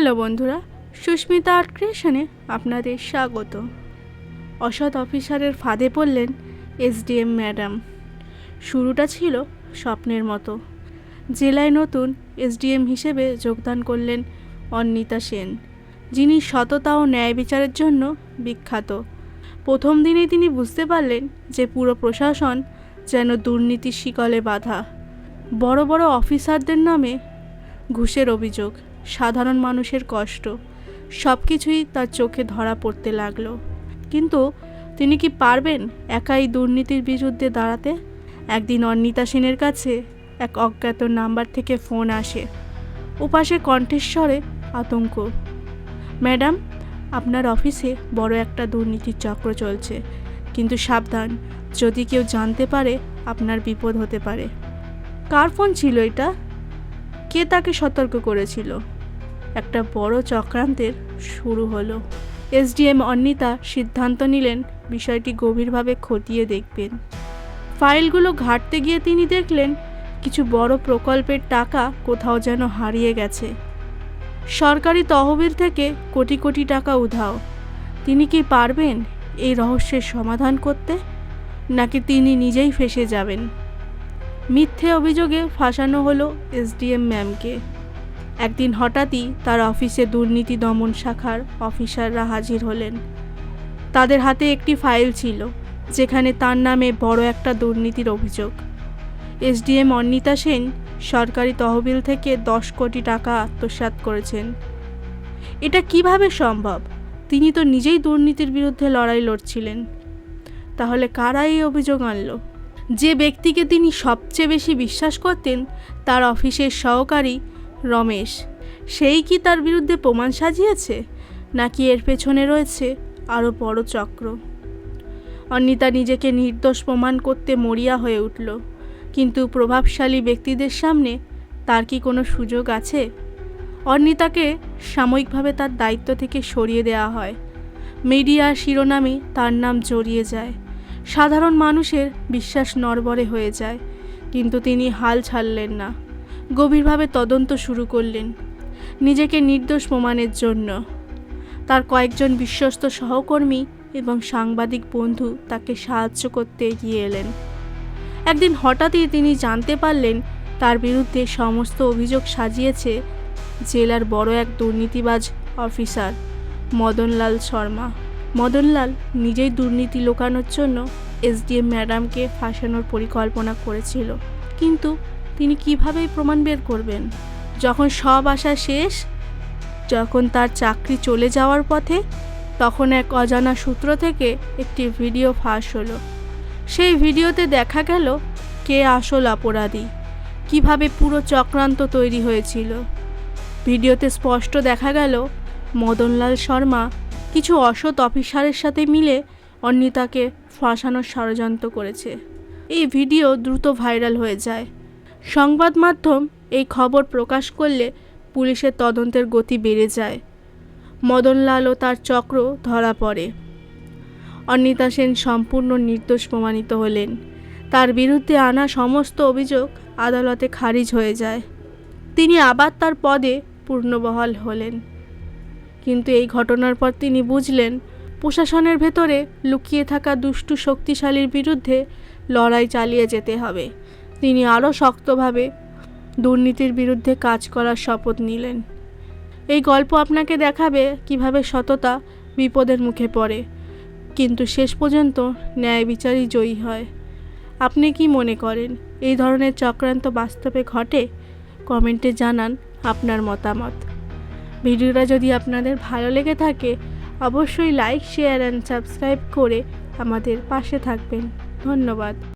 Hello বন্ধুরা, Susmita art ক্রিয়েশনে আপনাদের স্বাগত। অসৎ অফিসারের ফাঁদে পড়লেন এসডিএম ম্যাডাম। শুরুটা ছিল স্বপ্নের মতো। জেলায় নতুন এসডিএম হিসেবে যোগদান করলেন অন্নিতা সেন, যিনি সততা ও ন্যায় বিচারের জন্য বিখ্যাত। প্রথম দিনেই তিনি বুঝতে পারলেন যে পুরো প্রশাসন যেন দুর্নীতির শিকলে বাধা। বড় বড় অফিসারদের নামে ঘুষের অভিযোগ। সাধারণ মানুষের কষ্ট। সব কিছুই তার চোখে ধরা পড়তে লাগল। কিন্তু তিনি কি পারবেন একাই দুর্নীতির বিরুদ্ধে দাঁড়াতে? একদিন অন্নিতা সেনের কাছে এক অজ্ঞাত নাম্বার থেকে ফোন আসে। উপাসে কণ্ঠেশ্বরে আতঙ্ক। ম্যাডাম, আপনার অফিসে বড় একটা দুর্নীতির চক্র চলছে। কিন্তু সাবধান, যদি কেউ জানতে পারে, আপনার বিপদ হতে পারে। কার ফোন ছিল এটা? কে তাকে সতর্ক করেছিল? একটা বড় চক্রান্তের শুরু হলো। এসডিএম অন্নিতা সিদ্ধান্ত নিলেন বিষয়টি গভীরভাবে খতিয়ে দেখবেন। ফাইলগুলো ঘাঁটতে গিয়ে তিনি দেখলেন কিছু বড় প্রকল্পের টাকা কোথাও যেন হারিয়ে গেছে। সরকারি তহবিল থেকে কোটি কোটি টাকা উধাও। তিনি কি পারবেন এই রহস্যের সমাধান করতে? নাকি তিনি নিজেই ফেসে যাবেন? মিথ্যে অভিযোগে ফাঁসানো হলো এসডিএম ম্যামকে। একদিন হঠাৎই তার অফিসে দুর্নীতি দমন শাখার অফিসাররা হাজির হলেন। তাদের হাতে একটি ফাইল ছিল, যেখানে তার নামে বড় একটা দুর্নীতির অভিযোগ। এসডিএম অন্নিতা সেন সরকারি তহবিল থেকে দশ কোটি টাকা আত্মসাৎ করেছেন। এটা কীভাবে সম্ভব? তিনি তো নিজেই দুর্নীতির বিরুদ্ধে লড়াই লড়ছিলেন। তাহলে কারা এই অভিযোগ আনলো? যে ব্যক্তিকে তিনি সবচেয়ে বেশি বিশ্বাস করতেন, তার অফিসের সহকারী রমেশ, সেই কি তার বিরুদ্ধে প্রমাণ সাজিয়েছে? নাকি এর পেছনে রয়েছে আরও বড় চক্র? অন্নিতা নিজেকে নির্দোষ প্রমাণ করতে মরিয়া হয়ে উঠল। কিন্তু প্রভাবশালী ব্যক্তিদের সামনে তার কি কোনো সুযোগ আছে? অর্নিতাকে সাময়িকভাবে তার দায়িত্ব থেকে সরিয়ে দেওয়া হয়। মিডিয়ার শিরোনামে তার নাম জড়িয়ে যায়। সাধারণ মানুষের বিশ্বাস নরবরে হয়ে যায়। কিন্তু তিনি হাল ছাড়লেন না। গভীরভাবে তদন্ত শুরু করলেন নিজেকে নির্দোষ প্রমাণের জন্য। তার কয়েকজন বিশ্বস্ত সহকর্মী এবং সাংবাদিক বন্ধু তাকে সাহায্য করতে এগিয়ে এলেন। একদিন হঠাৎই তিনি জানতে পারলেন তার বিরুদ্ধে সমস্ত অভিযোগ সাজিয়েছে জেলার বড় এক দুর্নীতিবাজ অফিসার মদনলাল শর্মা। মদনলাল নিজেই দুর্নীতি লোকানোর জন্য এসডিএম ম্যাডামকে ফাঁসানোর পরিকল্পনা করেছিল। কিন্তু তিনি কীভাবে প্রমাণ বের করবেন? যখন সব আশা শেষ, যখন তার চাকরি চলে যাওয়ার পথে, তখন এক অজানা সূত্র থেকে একটি ভিডিও ফাঁস হলো। সেই ভিডিওতে দেখা গেল কে আসল অপরাধী, কীভাবে পুরো চক্রান্ত তৈরি হয়েছিল। ভিডিওতে স্পষ্ট দেখা গেল, মদনলাল শর্মা কিছু অসৎ অফিসারের সাথে মিলে অন্নিতাকে ফাঁসানোর ষড়যন্ত্র করেছে। এই ভিডিও দ্রুত ভাইরাল হয়ে যায়। সংবাদ মাধ্যম এই খবর প্রকাশ করলে পুলিশের তদন্তের গতি বেড়ে যায়। মদনলাল ও তার চক্র ধরা পড়ে। অনিতা সেন সম্পূর্ণ নির্দোষ প্রমাণিত হলেন। তার বিরুদ্ধে আনা সমস্ত অভিযোগ আদালতে খারিজ হয়ে যায়। তিনি আবার তার পদে পূর্ণবহাল হলেন। কিন্তু এই ঘটনার পর তিনি বুঝলেন, প্রশাসনের ভেতরে লুকিয়ে থাকা দুষ্টু শক্তিশালীর বিরুদ্ধে লড়াই চালিয়ে যেতে হবে। তিনি আরও শক্তভাবে দুর্নীতির বিরুদ্ধে কাজ করার শপথ নিলেন। এই গল্প আপনাকে দেখাবে কীভাবে সততা বিপদের মুখে পড়ে, কিন্তু শেষ পর্যন্ত ন্যায় বিচারই জয়ী হয়। আপনি কি মনে করেন এই ধরনের চক্রান্ত বাস্তবে ঘটে? কমেন্টে জানান আপনার মতামত। ভিডিওটা যদি আপনাদের ভালো লেগে থাকে, অবশ্যই লাইক, শেয়ার অ্যান্ড সাবস্ক্রাইব করে আমাদের পাশে থাকবেন। ধন্যবাদ।